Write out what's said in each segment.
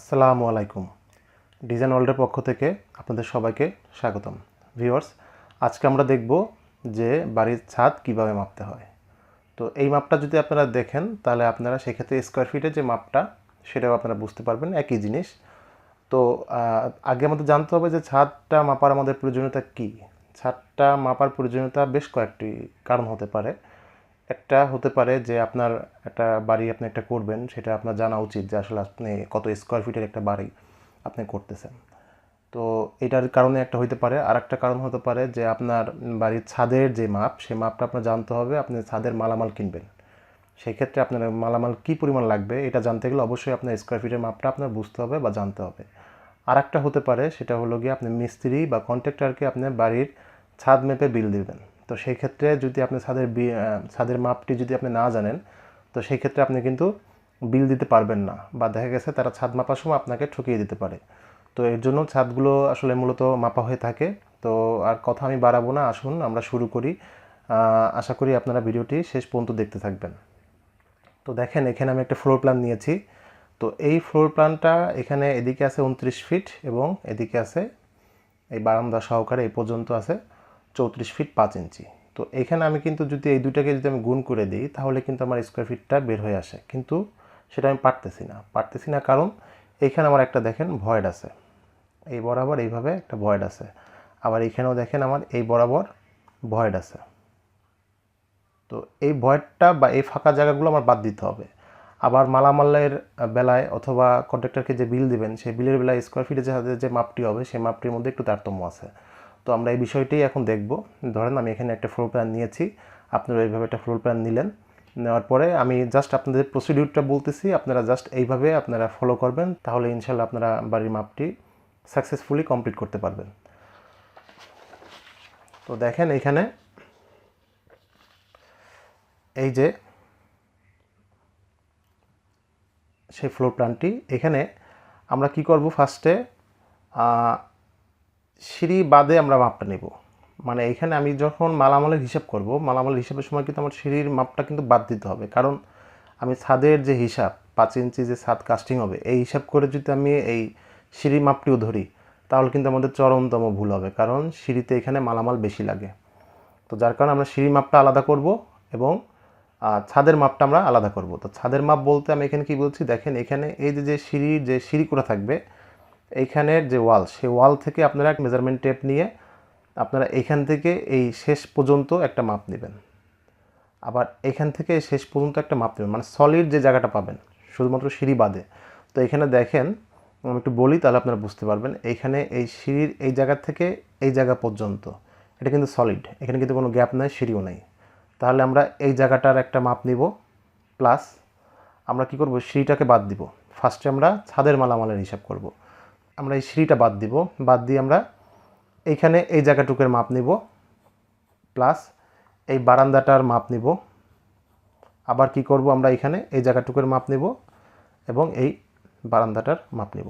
আসসালামু আলাইকুম। ডিজাইন ওয়ার্ল্ডের পক্ষ থেকে আপনাদের সবাইকে স্বাগতম। ভিউয়ার্স আজকে আমরা দেখব যে বাড়ির ছাদ কীভাবে মাপতে হয়। তো এই মাপটা যদি আপনারা দেখেন, তাহলে আপনারা সেক্ষেত্রে স্কোয়ার ফিটের যে মাপটা, সেটাও আপনারা বুঝতে পারবেন, একই জিনিস। তো আগে আমাদের জানতে হবে যে ছাদটা মাপার আমাদের প্রয়োজনীয়তা কী। ছাদটা মাপার প্রয়োজনীয়তা বেশ কয়েকটি কারণ হতে পারে। একটা হতে পারে যে আপনার একটা বাড়ি আপনি একটা করবেন, সেটা আপনার জানা উচিত যে আসলে আপনি কত স্কোয়ার ফিটের একটা বাড়ি আপনি করতেছেন। তো এটার কারণে একটা হইতে পারে। আর একটা কারণ হতে পারে যে আপনার বাড়ির ছাদের যে মাপ সেই মাপটা আপনার জানতে হবে, আপনি ছাদের মালামাল কিনবেন। সেই ক্ষেত্রে আপনার মালামাল কী পরিমাণ লাগবে, এটা জানতে গেলে অবশ্যই আপনার স্কোয়ার ফিটের মাপটা আপনার বুঝতে হবে বা জানতে হবে। আর একটা হতে পারে, সেটা হলো গিয়ে আপনি মিস্ত্রি বা কন্ট্রাক্টরকে আপনি বাড়ির ছাদ মেপে বিল দিবেন। তো সেই ক্ষেত্রে যদি আপনি ছাদের ছাদের মাপটি যদি আপনি না জানেন, তো সেই ক্ষেত্রে আপনি কিন্তু বিল দিতে পারবেন না বা দেখা গেছে তারা ছাদ মাপার সময় আপনাকে ঠকিয়ে দিতে পারে। তো এর জন্য ছাদগুলো আসলে মূলত মাপা হয়ে থাকে। তো আর কথা আমি বাড়াবো না, আসুন আমরা শুরু করি। আশা করি আপনারা ভিডিওটি শেষ পর্যন্ত দেখতে থাকবেন। তো দেখেন, এখানে আমি একটা ফ্লোর প্ল্যান নিয়েছি। তো এই ফ্লোর প্ল্যানটা এখানে এদিকে আছে উনত্রিশ ফিট এবং এদিকে আছে এই বারান্দা সহকারে এই পর্যন্ত আছে। চৌত্রিশ ফিট পাঁচ ইঞ্চি তো এখানে আমি কিন্তু যদি এই দুটাকে যদি আমি গুণ করে দিই, তাহলে কিন্তু আমার স্কোয়ার ফিটটা বের হয়ে আসে। কিন্তু সেটা আমি পারতেছি না। পারতেছি না কারণ এখানে আমার একটা দেখেন ভয়েড আছে। এই বরাবর এইভাবে একটা ভয়েড আছে। আবার এখানেও দেখেন আমার এই বরাবর ভয়েড আছে। তো এই ভয়েডটা বা এই ফাঁকা জায়গাগুলো আমার বাদ দিতে হবে। আবার মালামালের বেলায় অথবা কন্ট্রাক্টরকে যে বিল দিবেন, সেই বিলের বেলায় স্কোয়ার ফিটে যে যে মাপটি হবে, সেই মাপটির মধ্যে একটু তারতম্য আছে। তো আমরা এই বিষয়টি এখন দেখব। ধরেন আমি এখানে একটা ফ্লোর প্ল্যান নিয়েছি। আপনারা এইভাবে একটা ফ্লোর প্ল্যান নিলেন। নেওয়ার পরে আমি জাস্ট আপনাদের প্রসিডিউরটা বলতেছি। আপনারা জাস্ট এইভাবে আপনারা ফলো করবেন। তাহলে ইনশাল্লাহ আপনারা বাড়ির মাপটি সাকসেসফুলি কমপ্লিট করতে পারবেন। তো দেখেন এখানে এই যে সেই ফ্লোর প্ল্যানটি এখানে আমরা কি করব ফার্স্টে সিঁড়ি বাদে আমরা মাপটা নেব। মানে এখানে আমি যখন মালামালের হিসাব করব, মালামালের হিসাবের সময় কিন্তু আমার সিঁড়ির মাপটা কিন্তু বাদ দিতে হবে। কারণ আমি ছাদের যে হিসাব, পাঁচ ইঞ্চি যে ছাদ কাস্টিং হবে, এই হিসাব করে যদি আমি এই সিঁড়ির মাপটিও ধরি, তাহলে কিন্তু আমাদের চরমতম ভুল হবে। কারণ সিঁড়িতে এখানে মালামাল বেশি লাগে। তো যার কারণে আমরা সিঁড়ির মাপটা আলাদা করব এবং ছাদের মাপটা আমরা আলাদা করব। তো ছাদের মাপ বলতে আমি এখানে কি বলছি? দেখেন এখানে এই যে যে সিঁড়ির যে সিঁড়ি করা থাকবে এইখানের যে ওয়াল, সেই ওয়াল থেকে আপনারা এক মেজারমেন্ট টেপ নিয়ে আপনারা এইখান থেকে এই শেষ পর্যন্ত একটা মাপ নেবেন। আবার এখান থেকে শেষ পর্যন্ত একটা মাপ নেবেন মানে সলিড যে জায়গাটা পাবেন, শুধুমাত্র সিঁড়ি বাদে। তো এখানে দেখেন, আমি একটু বলি তাহলে আপনারা বুঝতে পারবেন, এইখানে এই সিঁড়ির এই জায়গা থেকে এই জায়গা পর্যন্ত, এটা কিন্তু সলিড এখানে কিন্তু কোনো গ্যাপ নাই, সিঁড়িও নাই। তাহলে আমরা এই জায়গাটার একটা মাপ নিব প্লাস আমরা কি করব, সিঁড়িটাকে বাদ দিব। ফার্স্টে আমরা ছাদের মালামালের হিসাব করব। আমরা এই সিঁড়িটা বাদ দিব। বাদ দিয়ে আমরা এইখানে এই জায়গাটুকের মাপ নিব। প্লাস এই বারান্দাটার মাপ নিব। আবার কি করব আমরা এখানে? এই জায়গাটুকের মাপ নেব এবং এই বারান্দাটার মাপ নিব।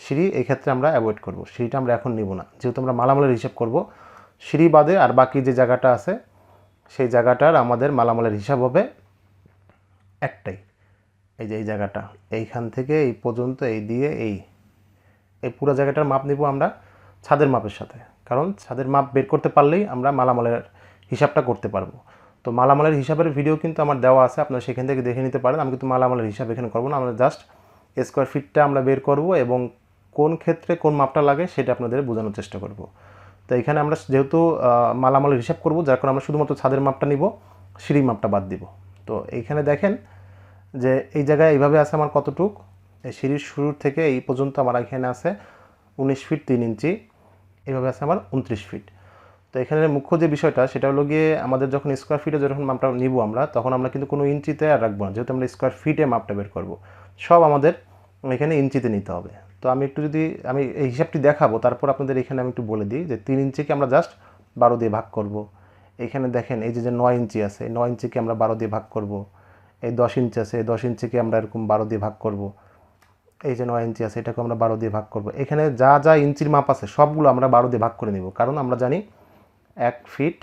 সিঁড়ি এই ক্ষেত্রে আমরা অ্যাভয়েড করব। সিঁড়িটা আমরা এখন নিব না। যেহেতু আমরা মালামালের হিসাব করব, সিঁড়ি বাদে আর বাকি যে জায়গাটা আছে, সেই জায়গাটার আমাদের মালামালের হিসাব হবে একটাই। এই যে এই জায়গাটা। এইখান থেকে এই পর্যন্ত এই দিয়ে এই এই পুরো জায়গাটার মাপ নিব আমরা ছাদের মাপের সাথে। কারণ ছাদের মাপ বের করতে পারলেই আমরা মালামালের হিসাবটা করতে পারব। তো মালামালের হিসাবের ভিডিও কিন্তু আমার দেওয়া আছে, আপনারা সেখান থেকে দেখে নিতে পারেন। আমি কিন্তু মালামালের হিসাব এখানে করব না, আমরা জাস্ট স্কোয়ার ফিটটা আমরা বের করব এবং কোন ক্ষেত্রে কোন মাপটা লাগে সেটা আপনাদের বোঝানোর চেষ্টা করব। তো এখানে আমরা যেহেতু মালামালের হিসাব করব, যার কারণে আমরা শুধুমাত্র ছাদের মাপটা নিব সিঁড়ি মাপটা বাদ দিব। তো এইখানে দেখেন যে এই জায়গায় এইভাবে আছে আমার কতটুক? সিঁড়ির শুরুর থেকে এই পর্যন্ত আমার এখানে আছে উনিশ ফিট তিন ইঞ্চি এইভাবে আছে আমার উনত্রিশ ফিট। তো এখানে মুখ্য যে বিষয়টা, সেটা হলো গিয়ে আমাদের যখন স্কোয়ার ফিটে যখন মাপটা নিব আমরা, তখন আমরা কিন্তু কোনো ইঞ্চিতে আর রাখব না, যেহেতু আমরা স্কোয়ার ফিটে মাপটা বের করব। সব আমাদের এখানে ইঞ্চিতে নিতে হবে। তো আমি একটু যদি, আমি এই হিসাবটি দেখাবো, তারপর আপনাদের এখানে আমি একটু বলে দিই যে তিন ইঞ্চিকে আমরা জাস্ট বারো দিয়ে ভাগ করব। এখানে দেখেন, এই যে যে নয় ইঞ্চি আছে, এই নয় ইঞ্চিকে আমরা বারো দিয়ে ভাগ করব। এই দশ ইঞ্চি আছে, এই দশ ইঞ্চিকে আমরা এরকম বারো দিয়ে ভাগ করব। এই যে নয় ইঞ্চি আছে, এটাকে আমরা বারো দিয়ে ভাগ করব। এখানে যা যা ইঞ্চির মাপ আছে, সবগুলো আমরা বারো দিয়ে ভাগ করে নিব, কারণ আমরা জানি এক ফিট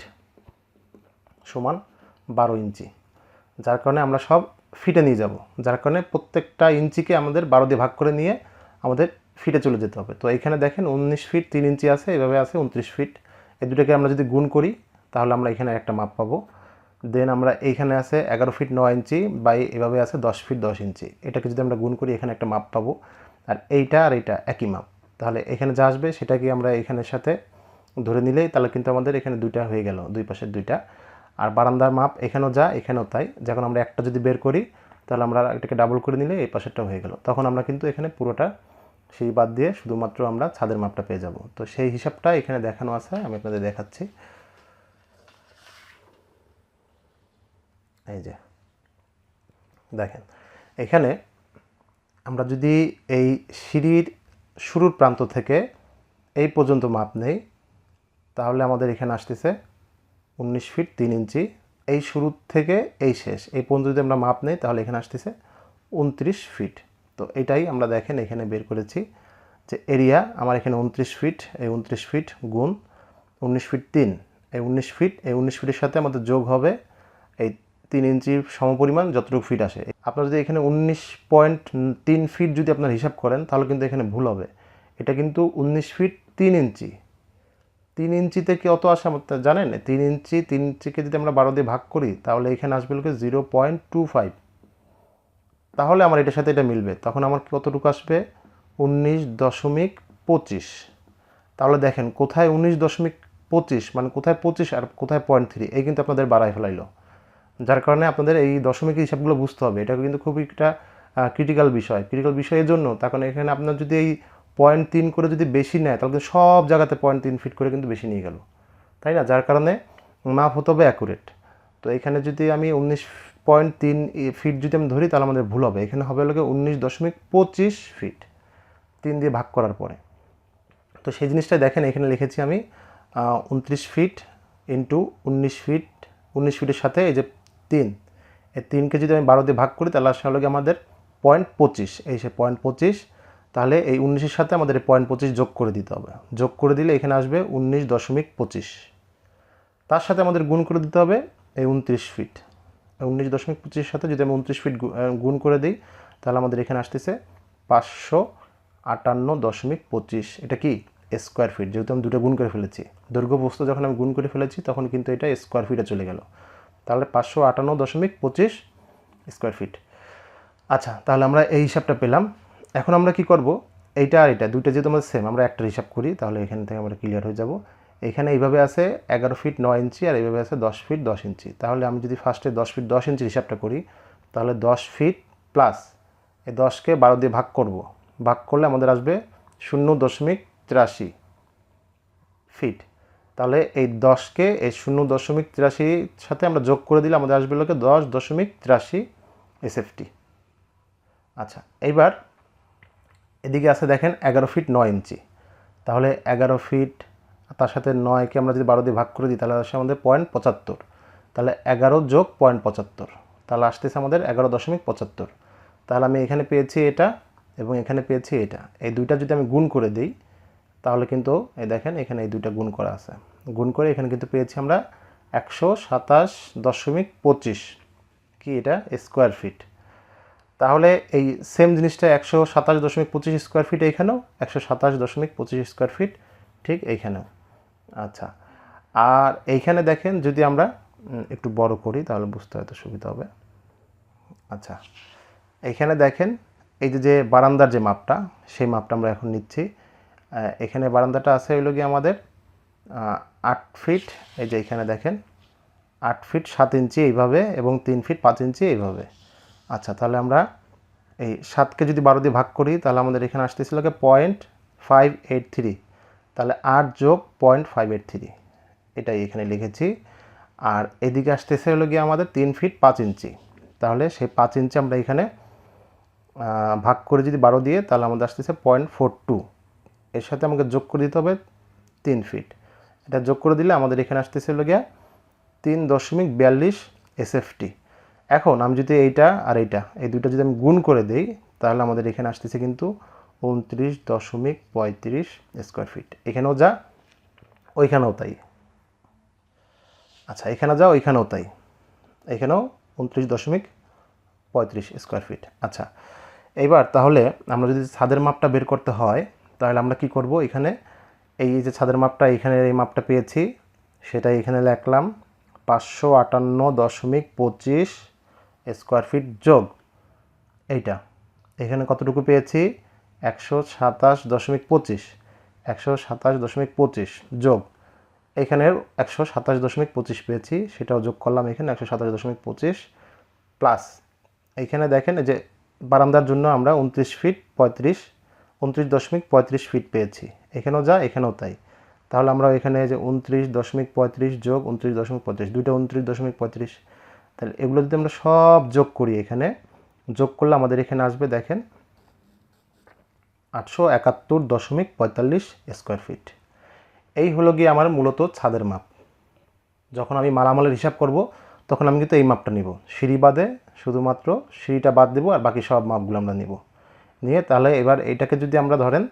সমান বারো ইঞ্চি। যার কারণে আমরা সব ফিটে নিয়ে যাব। যার কারণে প্রত্যেকটা ইঞ্চিকে আমাদের বারো দিয়ে ভাগ করে নিয়ে আমাদের ফিটে চলে যেতে হবে। তো এখানে দেখেন উনিশ ফিট তিন ইঞ্চি আছে, এভাবে আছে উনত্রিশ ফিট। এই দুটোকে আমরা যদি গুণ করি, তাহলে আমরা এখানে একটা মাপ পাবো। দেন আমরা এইখানে আছে এগারো ফিট নয় ইঞ্চি বাই এভাবে আছে দশ ফিট দশ ইঞ্চি এটাকে যদি আমরা গুণ করি, এখানে একটা মাপ পাবো। আর এইটা আর এইটা একই মাপ তাহলে এখানে যা আসবে সেটাকে আমরা এখানের সাথে ধরে নিলেই তাহলে কিন্তু আমাদের এখানে দুইটা হয়ে গেল, দুই পাশের দুইটা। আর বারান্দার মাপ এখানেও যা, এখানেও তাই। যখন আমরা একটা যদি বের করি, তাহলে আমরা এটাকে ডাবল করে নিলে এই পাশেরটা হয়ে গেল। তখন আমরা কিন্তু এখানে পুরোটা সেই বাদ দিয়ে শুধুমাত্র আমরা ছাদের মাপটা পেয়ে যাব। তো সেই হিসাবটা এখানে দেখানো আছে, আমি আপনাদের দেখাচ্ছি। এই যে, দেখেন, এখানে আমরা যদি এই সিঁড়ির শুরুর প্রান্ত থেকে এই পর্যন্ত মাপ নেই, তাহলে আমাদের এখানে আসতেছে উনিশ ফিট তিন ইঞ্চি। এই শুরু থেকে এই শেষ, এই পর্যন্ত যদি আমরা মাপ নেই, তাহলে এখানে আসতেছে উনত্রিশ ফিট। তো এটাই আমরা দেখেন, এখানে বের করেছি যে এরিয়া, আমার এখানে উনত্রিশ ফিট, এই উনত্রিশ ফিট গুণ উনিশ ফিট তিন, এই উনিশ ফিট, এই উনিশ ফিটের সাথে আমাদের যোগ হবে এই তিন ইঞ্চির সমপরিমাণ যতটুকু ফিট আসে। আপনার যদি এখানে উনিশ পয়েন্ট তিন ফিট যদি আপনার হিসাব করেন, তাহলে কিন্তু এখানে ভুল হবে। এটা কিন্তু উনিশ ফিট তিন ইঞ্চি। তিন ইঞ্চিতে কি অত আসে আমার জানেন? তিন ইঞ্চি, তিন ইঞ্চিকে যদি আমরা বারো দিয়ে ভাগ করি, তাহলে এখানে আসবে লোকে জিরো পয়েন্ট টু ফাইভ তাহলে আমার এটার সাথে এটা মিলবে। তখন আমার কতটুকু আসবে? উনিশ দশমিক পঁচিশ। তাহলে দেখেন, কোথায় উনিশ দশমিক পঁচিশ মানে কোথায় পঁচিশ আর কোথায় পয়েন্ট থ্রি এই কিন্তু আপনাদের বাড়ায় ফেলাইলো। যার কারণে আপনাদের এই দশমিক হিসাবগুলো বুঝতে হবে। এটা কিন্তু খুবই একটা ক্রিটিক্যাল বিষয়। ক্রিটিক্যাল বিষয়ের জন্য তখন এখানে আপনার যদি এই পয়েন্ট তিন করে যদি বেশি নেয়, তাহলে কিন্তু সব জায়গাতে পয়েন্ট তিন ফিট করে কিন্তু বেশি নিয়ে গেল। তাই না? যার কারণে মাপ হতে হবে অ্যাকুরেট তো এখানে যদি আমি উনিশ পয়েন্ট তিন ফিট যদি আমি ধরি, তাহলে আমাদের ভুল হবে। এখানে হবে লোকে উনিশ দশমিক পঁচিশ ফিট তিন দিয়ে ভাগ করার পরে। তো সেই জিনিসটা দেখেন, এখানে লিখেছি আমি উনত্রিশ ফিট ইন্টু উনিশ ফিট উনিশ ফিটের সাথে এই যে তিন। এই তিনকে যদি আমি বারো দিয়ে ভাগ করি, তাহলে আসলে হলো আমাদের পয়েন্ট পঁচিশ। এই সে পয়েন্ট পঁচিশ, তাহলে এই উনিশের সাথে আমাদের এই পয়েন্ট পঁচিশ যোগ করে দিতে হবে। যোগ করে দিলে এখানে আসবে উনিশ দশমিক পঁচিশ। তার সাথে আমাদের গুণ করে দিতে হবে এই উনত্রিশ ফিট উনিশ দশমিক পঁচিশের সাথে যদি আমি উনত্রিশ ফিট গুণ করে দিই, তাহলে আমাদের এখানে আসতেছে পাঁচশো আটান্ন দশমিক পঁচিশ। এটা কি? স্কোয়ার ফিট যেহেতু আমি দুটো গুণ করে ফেলেছি। দৈর্ঘ্য বস্তু যখন আমি গুণ করে ফেলেছি, তখন কিন্তু এটা স্কোয়ার ফিটে চলে গেল। তাহলে পাঁচশো আটান্ন দশমিক পঁচিশ স্কোয়ার ফিট। আচ্ছা তাহলে আমরা এই হিসাবটা পেলাম। এখন আমরা কি করব? এইটা আর এটা দুইটা যেহেতু আমাদের সেম আমরা একটা হিসাব করি, তাহলে এখান থেকে আমরা ক্লিয়ার হয়ে যাব। এখানে এইভাবে আছে এগারো ফিট নয় ইঞ্চি আর এইভাবে আছে দশ ফিট দশ ইঞ্চি। তাহলে আমি যদি ফার্স্টে দশ ফিট দশ ইঞ্চির হিসাবটা করি, তাহলে দশ ফিট প্লাস এই দশকে বারো দিয়ে ভাগ করব। ভাগ করলে আমাদের আসবে শূন্য দশমিক তিরাশি ফিট। তাহলে এই দশকে এই শূন্য দশমিক তিরাশির সাথে আমরা যোগ করে দিলে আমাদের আসবে লোকে দশ দশমিক তিরাশি এসএফটি আচ্ছা এইবার এদিকে আছে দেখেন এগারো ফিট নয় ইঞ্চি। তাহলে এগারো ফিট তার সাথে নয়কে আমরা যদি বারো দিয়ে ভাগ করে দিই, তাহলে আসে আমাদের পয়েন্ট পঁচাত্তর। তাহলে এগারো যোগ পয়েন্ট পঁচাত্তর। তাহলে আসতেছে আমাদের এগারো দশমিক পঁচাত্তর। তাহলে আমি এখানে পেয়েছি এটা এবং এখানে পেয়েছি এটা। এই দুইটা যদি আমি গুণ করে দিই তাহলে কিন্তু এই দেখেন এখানে এই দুইটা গুণ করা আছে। গুণ করে এখানে কিন্তু পেয়েছি আমরা একশো সাতাশ দশমিক পঁচিশ। কি এটা? স্কোয়ার ফিট তাহলে এই সেম জিনিসটা একশো সাতাশ দশমিক পঁচিশ স্কোয়ার ফিট এইখানেও একশো সাতাশ দশমিক পঁচিশ স্কোয়ার ফিট ঠিক এইখানেও। আচ্ছা আর এইখানে দেখেন যদি আমরা একটু বড় করি তাহলে বুঝতে হয়তো সুবিধা হবে। আচ্ছা এইখানে দেখেন এই যে বারান্দার যে মাপটা, সেই মাপটা আমরা এখন নিচ্ছি। এখানে বারান্দাটা আছে হইল গিয়ে আমাদের আট ফিট, এই যে এখানে দেখেন, আট ফিট সাত ইঞ্চি এইভাবে এবং তিন ফিট পাঁচ ইঞ্চি এইভাবে। আচ্ছা তাহলে আমরা এই সাতকে যদি বারো দিয়ে ভাগ করি, তাহলে আমাদের এখানে আসতেছিল কি পয়েন্ট ফাইভ এইট থ্রি তাহলে আট যোগ পয়েন্ট ফাইভ এইট থ্রি এটাই এখানে লিখেছি। আর এদিকে আসতেছে হলো গিয়ে আমাদের তিন ফিট পাঁচ ইঞ্চি। তাহলে সেই পাঁচ ইঞ্চি আমরা এখানে ভাগ করে যদি বারো দিয়ে, তাহলে আমাদের আসতেছে পয়েন্ট ফোর টু এর সাথে আমাকে যোগ করে দিতে হবে তিন ফিট এটা যোগ করে দিলে আমাদের এখানে আসতেছে হলো গিয়া তিন দশমিক বিয়াল্লিশ এসএফটি এখন আমি যদি এইটা আর এইটা, এই দুইটা যদি আমি গুণ করে দিই, তাহলে আমাদের এখানে আসতেছে কিন্তু উনত্রিশ দশমিক পঁয়ত্রিশ স্কোয়ার ফিট এখানেও যা, ওইখানেও তাই। আচ্ছা এখানে যা, ওইখানেও তাই। এখানেও উনত্রিশ দশমিক পঁয়ত্রিশ স্কোয়ার ফিট আচ্ছা এইবার তাহলে আমরা যদি ছাদের মাপটা বের করতে হয় তাহলে আমরা কি করব এখানে? এই যে ছাদের মাপটা, এখানে এই মাপটা পেয়েছি। সেটা এখানে লিখলাম। পাঁচশো আটান্ন দশমিক পঁচিশ স্কোয়ার ফিট যোগ। এইটা। এখানে কতটুকু পেয়েছি? একশো সাতাশ দশমিক পঁচিশ। একশো সাতাশ দশমিক পঁচিশ যোগ। এখানের একশো সাতাশ দশমিক পঁচিশ পেয়েছি। সেটাও যোগ করলাম এখানে একশো সাতাশ দশমিক পঁচিশ প্লাস এইখানে দেখেন যে বারান্দার জন্য আমরা উনত্রিশ ফিট পঁয়ত্রিশ উনত্রিশ দশমিক পঁয়ত্রিশ ফিট পেয়েছি। এখানেও যা, এখানেও তাই। তাহলে আমরা এখানে যে উনত্রিশ দশমিক পঁয়ত্রিশ যোগ উনত্রিশ দশমিক পঁয়ত্রিশ, দুইটা উনত্রিশ দশমিক পঁয়ত্রিশ, তাহলে এগুলো যদি আমরা সব যোগ করি এখানে, যোগ করলে আমাদের এখানে আসবে দেখেন আটশো একাত্তর দশমিক পঁয়তাল্লিশ স্কোয়ার ফিট এই হলো গিয়ে আমার মূলত ছাদের মাপ। যখন আমি মালামালের হিসাব করব, তখন আমি কিন্তু এই মাপটা নিব। সিঁড়ি বাদে শুধুমাত্র সিঁড়িটা বাদ দেবো আর বাকি সব মাপগুলো আমরা নিব। নিয়ে তাহলে এবার এটাকে যদি আমরা ধরেন,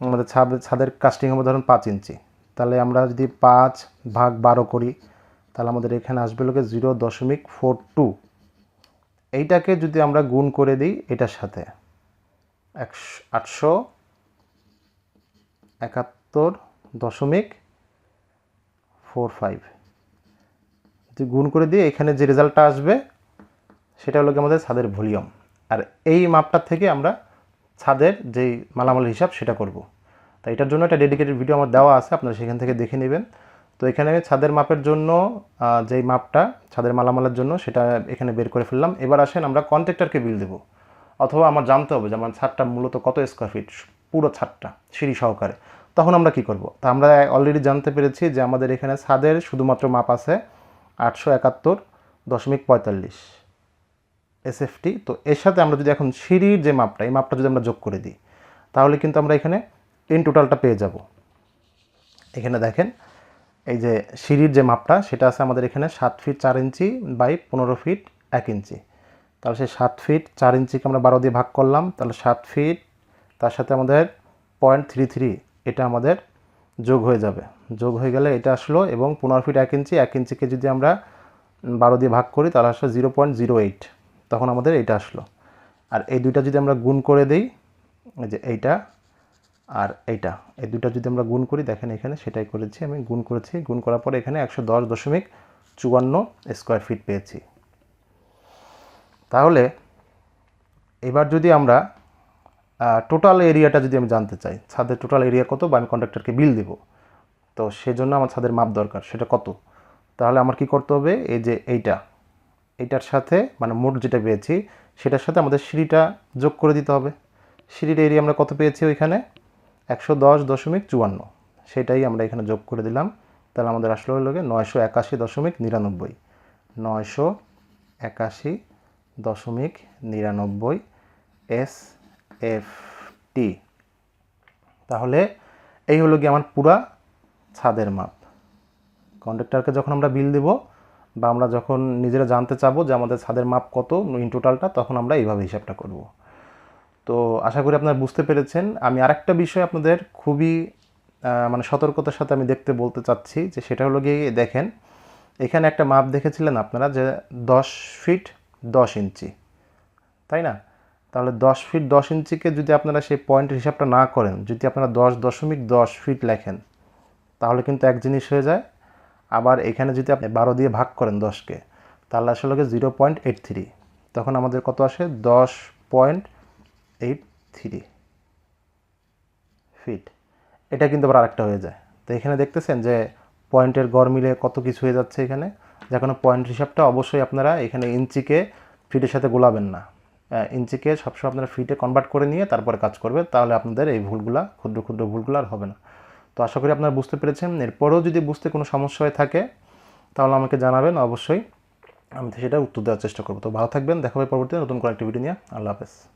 আমাদের ছাদ, ছাদের কাস্টিং হবে ধরেন পাঁচ ইঞ্চি। তাহলে আমরা যদি পাঁচ ভাগ বারো করি, তাহলে আমাদের এখানে আসবে লোকে জিরো দশমিক ফোর টু এইটাকে যদি আমরা গুণ করে দিই এটার সাথে, একশো, আটশো একাত্তর দশমিক ফোর ফাইভ যদি গুণ করে দিয়ে এখানে যে রেজাল্টটা আসবে, সেটা হলো গিয়ে আমাদের ছাদের ভলিউম। আর এই মাপটার থেকে আমরা ছাদের যেই মালামাল হিসাব সেটা করব। তো এটার জন্য একটা ডেডিকেটেড ভিডিও আমার দেওয়া আছে, আপনারা সেখান থেকে দেখে নেবেন। তো এখানে ছাদের মাপের জন্য যেই মাপটা, ছাদের মালামালের জন্য সেটা এখানে বের করে ফেললাম। এবার আসেন আমরা কন্ট্রাক্টরকে বিল দেবো। অথবা আমার জানতে হবে যে আমার ছাদটা মূলত কত স্কোয়ার ফিট পুরো ছাদটা, সিঁড়ি সহকারে। তখন আমরা কি করব? তা আমরা অলরেডি জানতে পেরেছি যে আমাদের এখানে ছাদের শুধুমাত্র মাপ আছে আটশো একাত্তর দশমিক পঁয়তাল্লিশ। এসএফটি তো এর সাথে আমরা যদি এখন সিঁড়ির যে মাপটা, এই মাপটা যদি আমরা যোগ করে দিই, তাহলে কিন্তু আমরা এখানে ইন টোটালটা পেয়ে যাব। এখানে দেখেন, এই যে সিঁড়ির যে মাপটা, সেটা আছে আমাদের এখানে সাত ফিট চার ইঞ্চি বাই পনেরো ফিট এক ইঞ্চি। তাহলে সেই সাত ফিট চার ইঞ্চিকে আমরা বারো দিয়ে ভাগ করলাম, তাহলে সাত ফিট তার সাথে আমাদের পয়েন্ট থ্রি থ্রি এটা আমাদের যোগ হয়ে যাবে। যোগ হয়ে গেলে এটা আসলো এবং পনেরো ফিট এক ইঞ্চি, এক ইঞ্চিকে যদি আমরা বারো দিয়ে ভাগ করি, তাহলে আসলো জিরো পয়েন্ট জিরো এইট তখন আমাদের এটা আসলো। আর এই দুইটা যদি আমরা গুণ করে দিই যে এইটা আর এইটা, এই দুইটা যদি আমরা গুণ করি, দেখেন এখানে সেটাই করেছি আমি, গুণ করেছি, গুণ করার পরে এখানে একশো দশ দশমিক চুয়ান্ন স্কোয়ার ফিট পেয়েছি। তাহলে এবার যদি আমরা টোটাল এরিয়াটা যদি আমি জানতে চাই, ছাদের টোটাল এরিয়া কত? বা আমি কন্ট্রাক্টরকে বিল দেব। তো সেজন্য আমার ছাদের মাপ দরকার, সেটা কত? তাহলে আমার কি করতে হবে? এই যে এইটা এইটার সাথে মানে মোট যেটা পেয়েছি, সেটার সাথে আমাদের সিঁড়িটা যোগ করে দিতে হবে। সিঁড়ির এরিয়া আমরা কত পেয়েছি ওইখানে? একশো দশ দশমিক চুয়ান্ন। সেটাই আমরা এখানে যোগ করে দিলাম। তাহলে আমাদের আসলে হলো গিয়ে নয়শো একাশি দশমিক নিরানব্বই। নয়শো একাশি দশমিক নিরানব্বই এস এফ টি তাহলে এই হলো কি আমার পুরা ছাদের মাপ। কন্ট্রাক্টরকে যখন আমরা বিল দেব বা আমরা যখন নিজেরা জানতে চাবো যে আমাদের ছাদের মাপ কত ইন টোটালটা তখন আমরা এইভাবে হিসাবটা করব। তো আশা করি আপনারা বুঝতে পেরেছেন। আমি আরেকটা বিষয় আপনাদের খুবই মানে সতর্কতার সাথে আমি দেখতে বলতে চাচ্ছি, যে সেটা হলো গিয়ে দেখেন, এখানে একটা মাপ দেখেছিলেন আপনারা যে দশ ফিট দশ ইঞ্চি, তাই না? তাহলে দশ ফিট দশ ইঞ্চিকে যদি আপনারা সেই পয়েন্টের হিসাবটা না করেন, যদি আপনারা দশ দশমিক দশ ফিট লেখেন, তাহলে কিন্তু এক জিনিস হয়ে যায় আবার এখানে যদি আপনি বারো দিয়ে ভাগ করেন দশকে তাহলে আসলে জিরো পয়েন্ট এইট থ্রি। তখন আমাদের কত আসে? দশ পয়েন্ট এইট থ্রি ফিট। এটা কিন্তু আবার আরেকটা হয়ে যায়। তো এখানে দেখতেছেন যে পয়েন্টের গড় মিলে কত কিছু হয়ে যাচ্ছে এখানে। যে কোনো পয়েন্ট হিসাবটা অবশ্যই আপনারা এখানে ইঞ্চিকে ফিটের সাথে গোলাবেন না। আহ, ইঞ্চিকে সবসময় আপনারা ফিটে কনভার্ট করে নিয়ে তারপরে কাজ করবে তাহলে আপনাদের এই ভুলগুলা ক্ষুদ্র ক্ষুদ্র ভুলগুলো আর হবে না। তো আশা করি আপনারা বুঝতে পেরেছেন। এরপরেও যদি বুঝতে কোনো সমস্যা হয়ে থাকে, তাহলে আমাকে জানাবেন অবশ্যই। আমি সেটা উত্তর দেওয়ার চেষ্টা করব। তো ভালো থাকবেন, দেখা হবে পরবর্তী নতুন কোনো একটি ভিডিও নিয়ে। আল্লাহ হাফেজ।